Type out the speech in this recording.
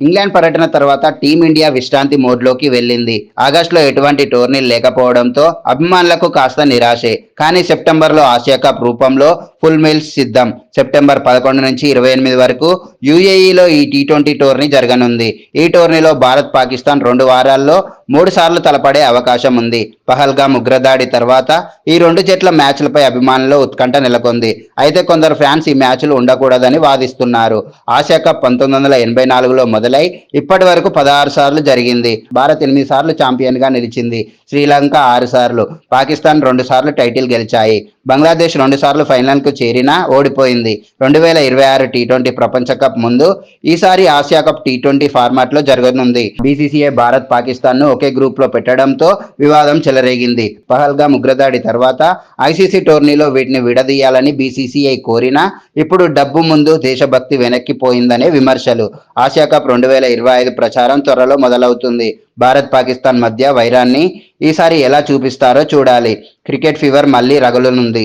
England పర్యటన తర్వాత team India విశ్రాంతి మోడ్లోకి వెళ్ళింది. ఆగస్టులో ఎటువంటి టోర్నీలు లేకపోవడంతో అభిమానులకు కాస్త నిరాశే. కానీ సెప్టెంబర్లో ఆసియా కప్ రూపంలో ఫుల్ మిల్స్ సిద్ధం. సెప్టెంబర్ పదకొండు నుంచి ఇరవై ఎనిమిది వరకు యుఏఈలో ఈ టీ ట్వంటీ టోర్నీ జరగనుంది. ఈ టోర్నీలో భారత్ పాకిస్తాన్ రెండు వారాల్లో మూడు సార్లు తలపడే అవకాశం ఉంది. పహల్గా ముగ్రదాడి తర్వాత ఈ రెండు జట్ల మ్యాచ్లపై అభిమానుల్లో ఉత్కంఠ నెలకొంది. అయితే కొందరు ఫ్యాన్స్ ఈ మ్యాచ్లు ఉండకూడదని వాదిస్తున్నారు. ఆసియా కప్ పంతొమ్మిది వందల ఎనభై నాలుగులో మొదలై ఇప్పటి వరకు పదహారు సార్లు జరిగింది. భారత్ ఎనిమిది సార్లు ఛాంపియన్గా నిలిచింది. శ్రీలంక ఆరు సార్లు పాకిస్తాన్ రెండు సార్లు టైటిల్ గెలిచాయి. బంగ్లాదేశ్ రెండు సార్లు ఫైనల్ కు చేరినా ఓడిపోయింది. రెండు వేల ఇరవై ఆరు టీ ట్వంటీ ప్రపంచ కప్ ముందు ఈసారి ఆసియా కప్ టీ ట్వంటీ ఫార్మాట్లో జరగనుంది. బీసీసీఐ భారత్ పాకిస్తాన్ను ఒకే గ్రూప్లో పెట్టడంతో వివాదం చెలరేగింది. పహల్గా ఉగ్రదాడి తర్వాత ఐసీసీ టోర్నీలో వీటిని విడదీయాలని బీసీసీఐ కోరినా ఇప్పుడు డబ్బు ముందు దేశభక్తి వెనక్కిపోయిందనే విమర్శలు. ఆసియా కప్ రెండు వేల ఇరవై ఐదు ప్రచారం త్వరలో మొదలవుతుంది. భారత్ పాకిస్తాన్ మధ్య వైరాన్ని ఈసారి ఎలా చూపిస్తారో చూడాలి. క్రికెట్ ఫీవర్ మళ్ళీ రగులునుంది.